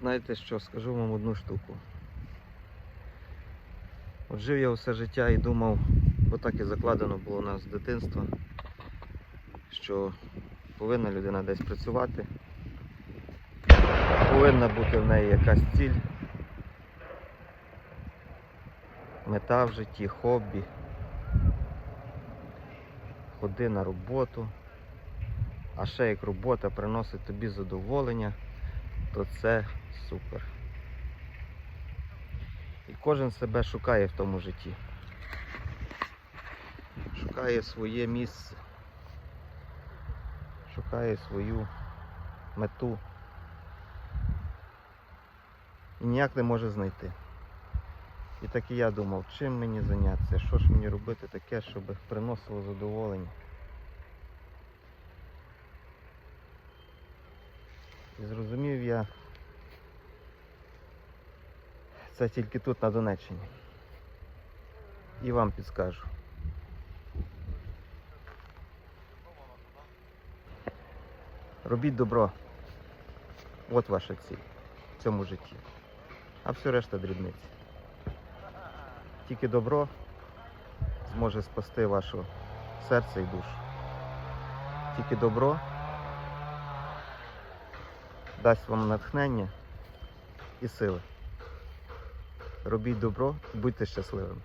Знаєте що, скажу вам одну штуку. От жив я все життя і думав, бо так і закладено було у нас з дитинства, що повинна людина десь працювати, повинна бути в неї якась ціль, мета в житті, хобі, ходи на роботу, а ще як робота приносить тобі задоволення, то це супер. І кожен себе шукає в тому житті. Шукає своє місце, шукає свою мету. І ніяк не може знайти. І так і я думав, чим мені зайнятися, що ж мені робити таке, щоб приносило задоволення. І зрозумів я це тільки тут на Донеччині. І вам підскажу. Робіть добро. От ваша ціль в цьому житті. А все решта дрібниці. Тільки добро зможе спасти ваше серце і душу. Тільки добро дасть вам натхнення і сили. Робіть добро, будьте щасливими.